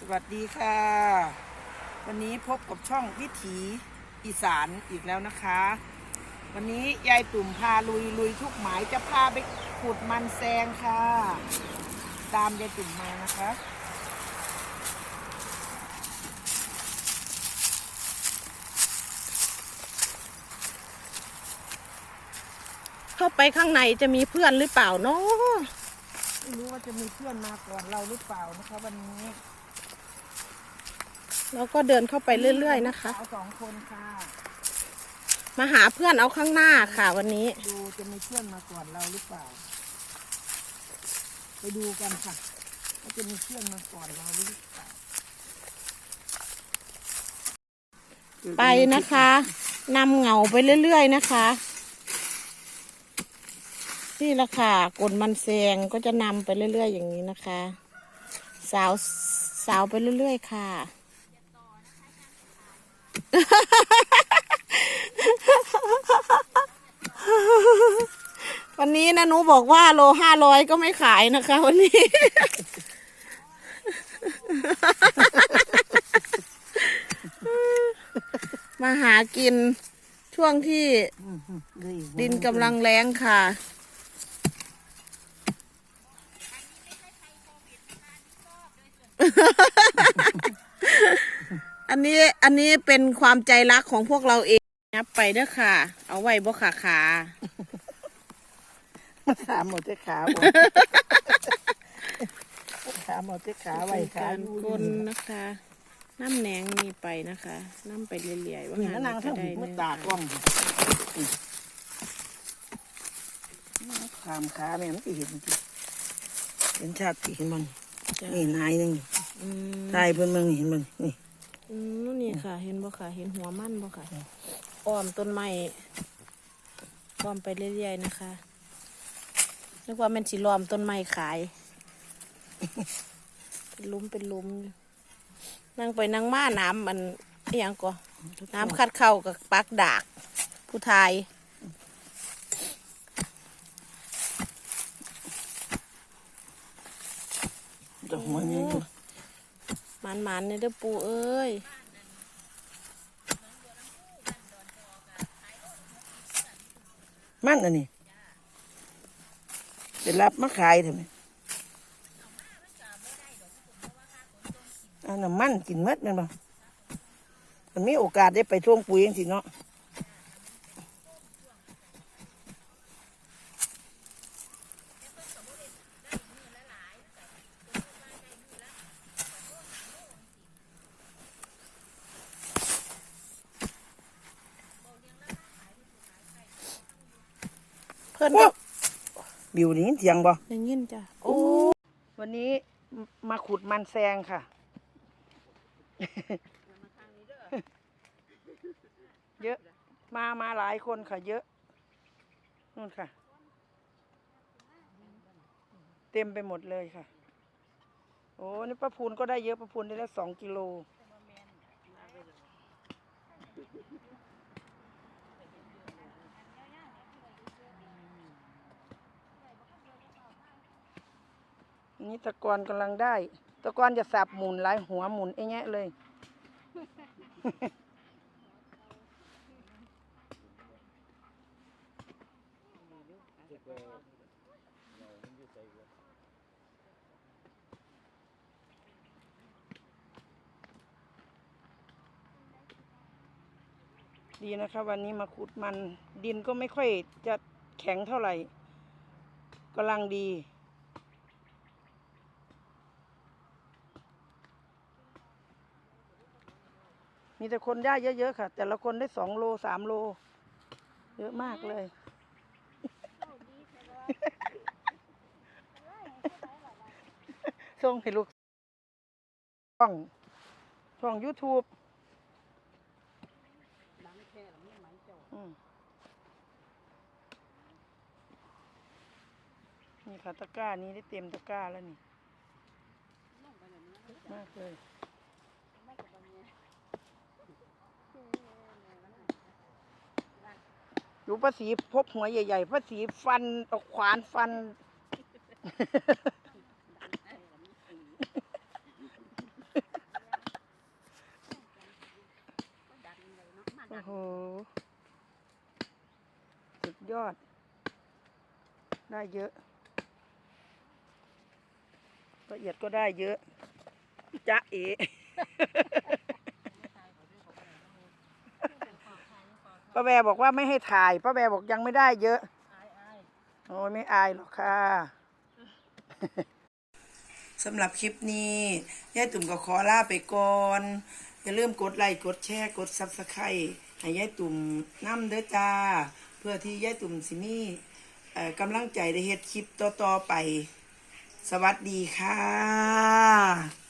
สวัสดีค่ะ วันนี้พบกับช่องวิถีอีสานอีกแล้วนะคะ วันนี้ยายตุ่มพาลุยลุยทุกหมายจะพาไปขุดมันแซงค่ะ ตามยายตุ่มมานะคะเข้าไปข้างในจะมีเพื่อนหรือเปล่าเนาะไม่รู้ว่าจะมีเพื่อนมาก่อนเราหรือเปล่านะคะ วันนี้ เราก็เดินเข้าไปเรื่อย ๆ นะคะ สาวสองคนค่ะ มาหาเพื่อนเอาข้างหน้าค่ะวันนี้ ดูจะมีเพื่อนมาก่อนเราหรือเปล่า ไปดูกันค่ะว่าจะมีเพื่อนมาก่อนเราหรือเปล่าไปนะคะนำเหงาไปเรื่อย ๆ นะคะนี่แหละค่ะกลมันแซงก็จะนำไปเรื่อย ๆ อย่างนี้นะคะ สาวสาวไปเรื่อย ๆ ค่ะ วันนี้นะหนูบอกว่าโลห้าร้อยก็ไม่ขายนะคะ วันนี้ มาหากินช่วงที่ดินกำลังแรงค่ะ อันนี้อันนี้เป็นความใจรักของพวกเราเองนับไปเด้อค่ะ เอาไว้บ่ขาขามาถามหมดที่ขาบอกถามหมดที่ขาไว้เป็นขาการอยู่กลนนะคะ น้ำแหนงนี่ไปนะคะ น้ำไปเรื่อยๆว่านี่งานนางจะทั้งได้หูมือเนื้อตากล้องขามขาแม่มันสิเห็นสิเห็นชาติเห็นมันจ้ะนี่นายหนึงอืมตายเพิ่นมึงเห็นมันนี่ อืมนู่นนี่ค่ะ เห็นบ่ค่ะ เห็นหัวมันบ่ค่ะอ้อมต้นไม้อ้อมไปเรื่อยๆนะคะนึกว่ามันสิล้อมต้นไม้ขาย เป็นลุมเป็นลุมนั่งไปนั่งมาน้ำมันอหยังก็น้ำคัดเข้ากับปักดาก ผู้ทายจะหัวนี่ มันมันเนี่ยเด้อปูเอ้ยมันอันนี้จะรับมาขายทำไมอันนั้นมันกินเมดมันบ่มันมีโอกาสได้ไปท่วงปุ๋ยจังสิเนาะ เพื่อนโอ้ก็บิวนี่เสียงบ่ได้ยินจ้ะโอ้วันนี้มาขุดมันแซงค่ะเยอะมามาหลายคนค่ะ เยอะนู่นค่ะ เต็มไปหมดเลยค่ะ โอ้นี่ป้าพูนก็ได้เยอะป้าพูนได้แล้วสองกิโล นี่ตะกอนกำลังได้ ตะกอนจะสับหมุนหลายหัวหมุนไอ้แงะเลย ดีนะคะวันนี้มาขุดมันดินก็ไม่ค่อยจะแข็งเท่าไหร่กำลังดี มีแต่คนได้เยอะๆค่ะ แต่ละคนได้สองโลสามโล เยอะมากเลย ส่งให้ลูก ช่อง ช่อง YouTube นี่ค่ะตะกร้านี้ได้เต็มตะกร้าแล้วนี่ มากเลย อยู่ภาษีพบหัวใหญ่ๆภาษีฟันตกขวานฟัน โอ้โห สุดยอด ได้เยอะ ละเอียดก็ได้เยอะ จ๊ะเอ๋ ป้าแวบอกว่าไม่ให้ถ่ายป้าแวบอกยังไม่ได้เยอะโอ้ยไม่อายหรอกค่ะสำหรับคลิปนี้ยายตุ่มก็ขอลาไปก่อนอย่าลืมกดไลค์กดแชร์กดซับสไครต์ให้ยายตุ่มนำเด้อจ้า เพื่อที่ยายตุ่มสิมีเอ่อกำลังใจได้เฮ็ดคลิปต่อๆไป สวัสดีค่ะ